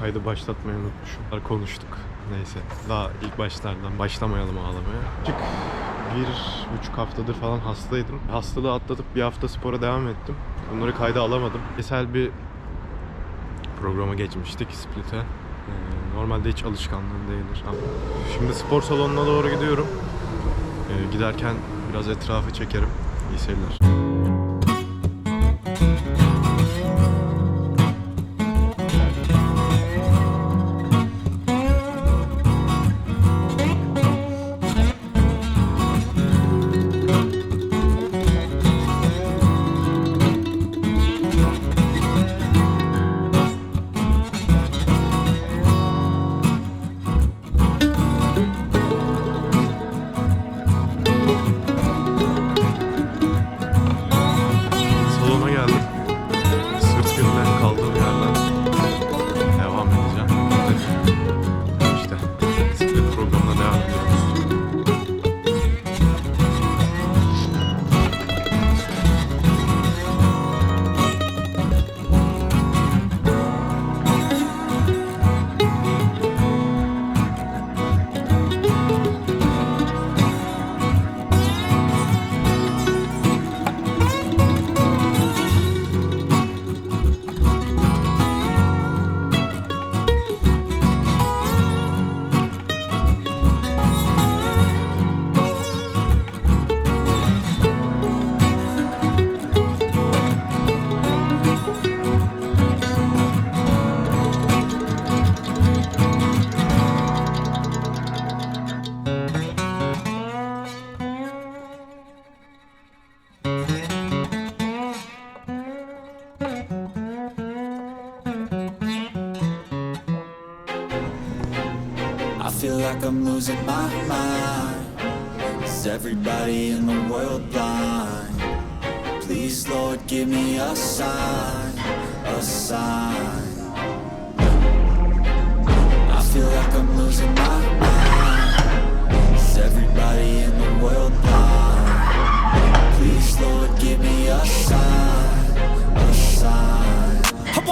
kaydı başlatmayı unutmuşum. Konuştuk. Neyse. Daha ilk başlardan başlamayalım ağlamaya. Çık bir buçuk haftadır falan hastaydım. Hastalığı atlatıp bir hafta spora devam ettim. Bunları kayda alamadım. Kesel bir programa geçmiştik Split'e. Ee, Normalde hiç alışkanlığım değildir. Şimdi spor salonuna doğru gidiyorum. Ee, Giderken biraz etrafı çekerim. İyi seyirler. Losing my mind. Is everybody in the world blind? Please, Lord, give me a sign, a sign.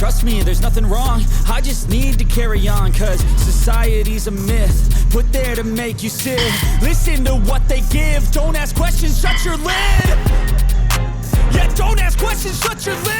Trust me, there's nothing wrong. I just need to carry on, cause society's a myth. Put there to make you sit. Listen to what they give. Don't ask questions, shut your lid. Yeah, don't ask questions, shut your lid.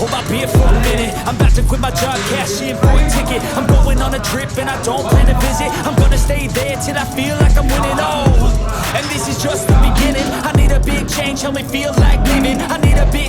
Hold my beer for a minute. I'm about to quit my job, cash in for a ticket. I'm going on a trip and I don't plan to visit. I'm gonna stay there till I feel like I'm winning. Oh, and this is just the beginning. I need a big change, help me feel like living. I need a big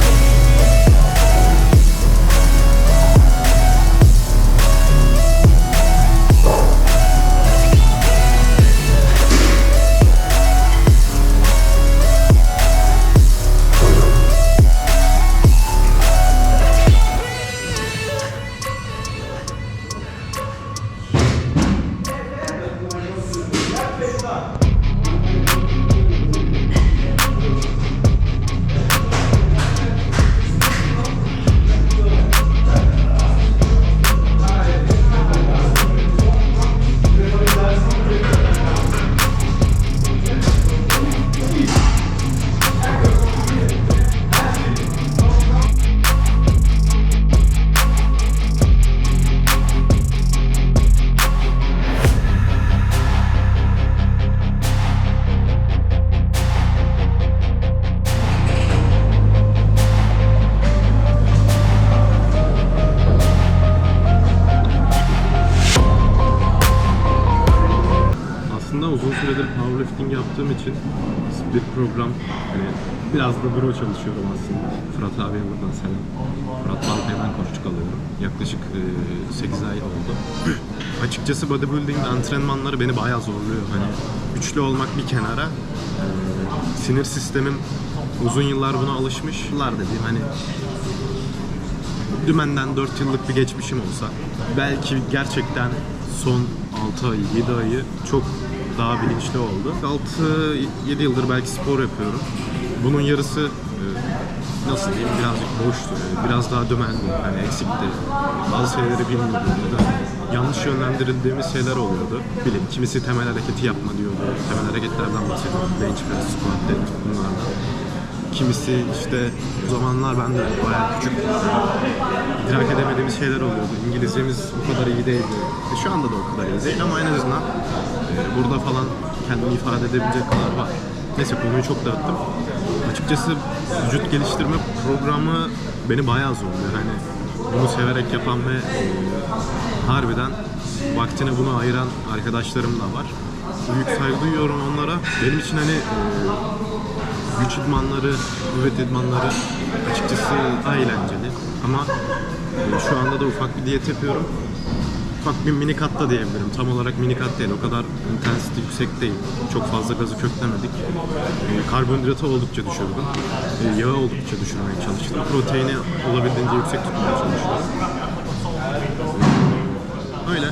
Biraz da bro çalışıyorum aslında. Fırat abiye buradan selam. Fırat Balkay'dan koçluk alıyorum. Yaklaşık e, 8 ay oldu. Açıkçası bodybuilding antrenmanları beni bayağı zorluyor. Hani güçlü olmak bir kenara. e, sinir sistemim uzun yıllar buna alışmış. Yıllar dediğim hani dümenden 4 yıllık bir geçmişim olsa belki gerçekten son 6 ay, 7 ayı çok daha bilinçli oldu. 6-7 yıldır belki spor yapıyorum. Bunun yarısı e, nasıl diyeyim birazcık boştu. Biraz daha dümendi. Hani eksikti. Bazı şeyleri bilmiyordum ya da yanlış yönlendirildiğimiz şeyler oluyordu. Bilin kimisi temel hareketi yapma diyordu. Temel hareketlerden bahsediyorum. Bench press, squat, deadlift bunlardan. Kimisi işte o zamanlar ben de bayağı küçük idrak edemediğimiz şeyler oluyordu. İngilizcemiz bu kadar iyi değildi. E, şu anda da o kadar iyi değil ama en azından e, burada falan kendimi ifade edebilecek kadar var. Neyse konuyu çok dağıttım. Açıkçası vücut geliştirme programı beni bayağı zorluyor. Hani bunu severek yapan ve e, harbiden vaktini buna ayıran arkadaşlarım da var. Büyük saygı duyuyorum onlara. Benim için hani e, güç idmanları, kuvvet idmanları açıkçası eğlenceli. Ama e, şu anda da ufak bir diyet yapıyorum. Ufak bir mini kat da diyebilirim. Tam olarak mini kat değil. O kadar intensity yüksek değil. Çok fazla gazı köklemedik. E, karbonhidratı oldukça düşürdüm. E, yağı oldukça düşürmeye çalıştım. Proteini olabildiğince yüksek tutmaya çalışıyorum. Öyle.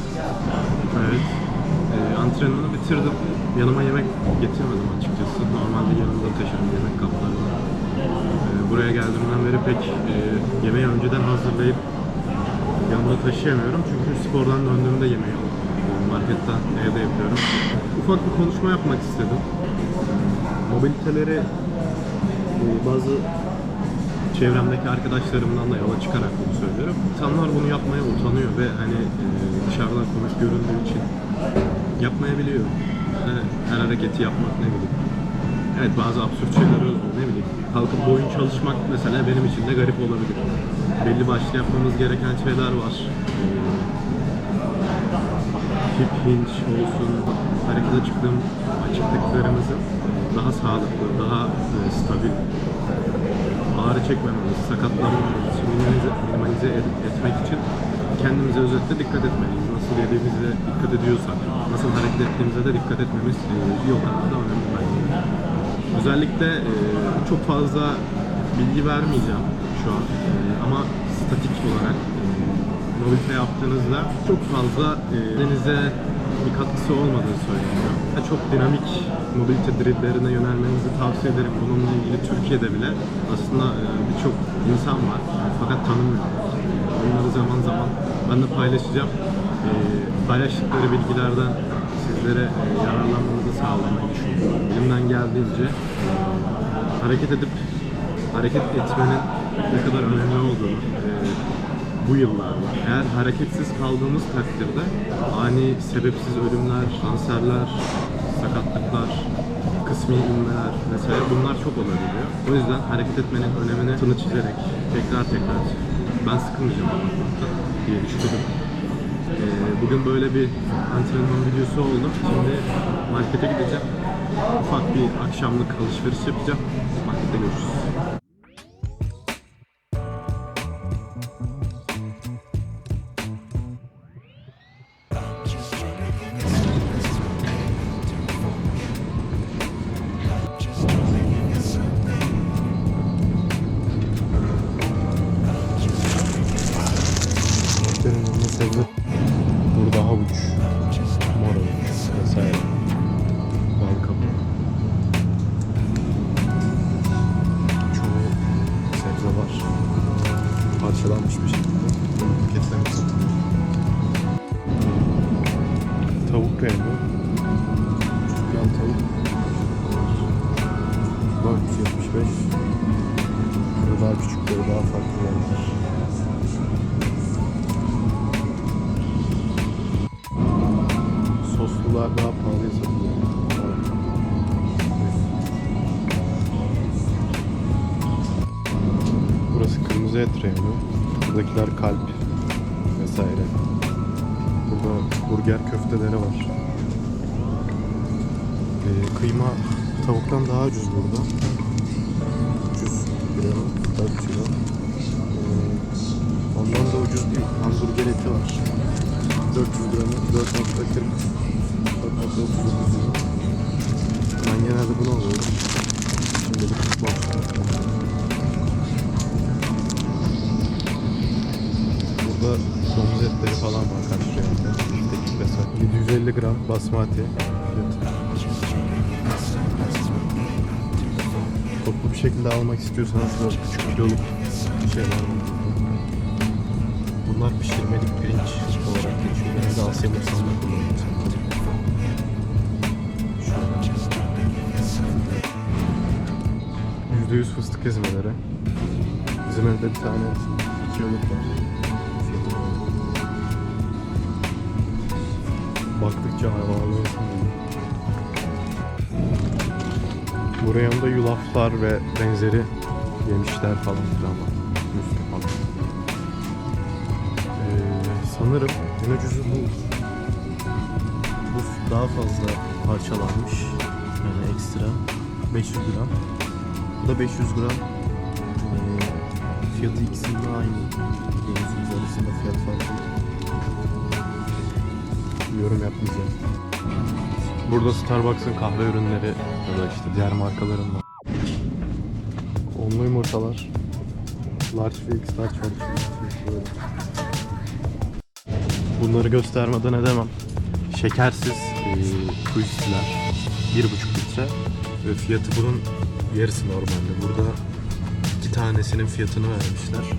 Evet. Ee, antrenmanı bitirdim. Yanıma yemek getirmedim açıkçası. Normalde yanımda taşırım yemek kaplarını. Ee, buraya geldiğimden beri pek e, yemeği önceden hazırlayıp yanımda taşıyamıyorum. Çünkü spordan döndüğümde yemeği e, marketten evde yapıyorum. Ufak bir konuşma yapmak istedim. Mobiliteleri e, bazı çevremdeki arkadaşlarımdan da yola çıkarak bunu söylüyorum. İnsanlar bunu yapmaya utanıyor ve hani e, dışarıdan komik göründüğü için yapmayabiliyor. E, her hareketi yapmak ne bileyim. Evet bazı absürt şeyler oluyor ne bileyim. Kalkıp boyun çalışmak mesela benim için de garip olabilir. Belli başlı yapmamız gereken şeyler var. E, hip hinge olsun, harekete çıktığım açıklıklarımızı daha sağlıklı, daha e, stabil ağrı çekmememiz, sakatlanmamamız, minimize, minimalize etmek için kendimize özetle dikkat etmeliyiz. Nasıl yediğimize dikkat ediyorsak, nasıl hareket ettiğimize de dikkat etmemiz bir o kadar da önemli bence. Özellikle e, çok fazla bilgi vermeyeceğim şu an ama statik olarak e, yaptığınızda çok fazla e, denize bir katkısı olmadığı söyleniyor. Çok dinamik mobilite drilllerine yönelmenizi tavsiye ederim. Bununla ilgili Türkiye'de bile aslında e, birçok insan var fakat tanımıyorlar. Onları zaman zaman ben de paylaşacağım. E, paylaştıkları bilgilerden sizlere e, yararlanmanızı sağlamayı düşünüyorum. Elimden geldiğince e, hareket edip hareket etmenin ne kadar önemli olduğunu e, bu yıllarda eğer hareketsiz kaldığımız takdirde ani sebepsiz ölümler, kanserler, sakatlıklar, kısmi inmeler vesaire bunlar çok olabiliyor. O yüzden hareket etmenin önemini tını çizerek tekrar tekrar ben sıkılmayacağım anlatmaktan diye düşündüm. Ee, bugün böyle bir antrenman videosu oldu. Şimdi markete gideceğim. Ufak bir akşamlık alışveriş yapacağım. Markette görüşürüz. Soslular daha pahalıya satılıyor. Burası kırmızı et reyonu. Buradakiler kalp vesaire. Burada burger köfteleri var. Ee, kıyma tavuktan daha ucuz burada. 300 gram, 4 kilo. Ondan da ucuz değil. Hamburger eti var. 400 gramı 4.40 4.39 euro. Ben genelde bunu alıyorum. Şimdilik tutmam. Burada domuz etleri falan var kaç liraya? İşte mesela 750 gram basmati fiyatı. Toplu bir şekilde almak istiyorsanız 4,5 kiloluk şeyler var. Bunlar pişirmelik pirinç olarak geçiyor. Genelde Asya mutfağında kullanılıyor. Yüzde yüz fıstık ezmeleri. Bizim evde bir tane kiloluk var. Baktıkça hayvanlı Bu reyonda yulaflar ve benzeri yemişler falan filan var. Müslü falan. Ee, sanırım en ucuzu bu. Bu daha fazla parçalanmış. Yani ekstra. 500 gram. Bu da 500 gram. Ee, fiyatı ikisinin de aynı. Deniz arasında fiyat farkı. Yorum yapmayacağım. Burada Starbucks'ın kahve ürünleri ya da işte diğer markaların var. Onlu yumurtalar. Large ve X large. Böyle. Bunları göstermeden edemem. Şekersiz e, twistiler. 1,5 litre. Ve fiyatı bunun yarısı normalde. Burada iki tanesinin fiyatını vermişler.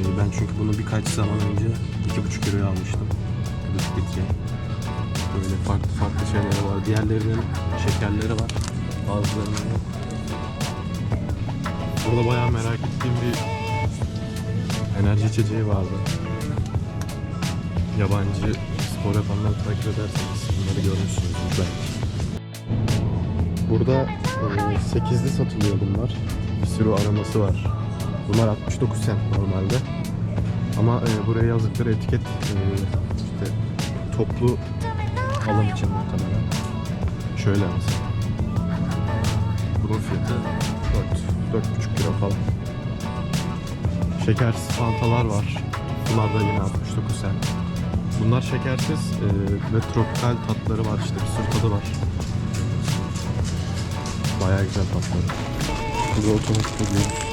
E, ben çünkü bunu birkaç zaman önce 2,5 euroya almıştım. 1,5 litre. Böyle farklı farklı şeyleri var. Diğerlerinin şekerleri var. Bazılarının yok. Burada bayağı merak ettiğim bir enerji içeceği vardı. Yabancı spor yapanları takip ederseniz bunları görmüşsünüzdür belki. Burada e, 8'li satılıyor bunlar. Bir sürü aroması var. Bunlar 69 cent normalde. Ama e, buraya yazdıkları etiket e, işte toplu alım için muhtemelen. Şöyle mesela. Bunun fiyatı 4, 4,5 lira falan. Şekersiz fantalar var. Bunlar da yine 69 cent. Bunlar şekersiz e, ve tropikal tatları var işte bir sürü tadı var. Bayağı güzel tatları. Burada otomatik ödüyoruz.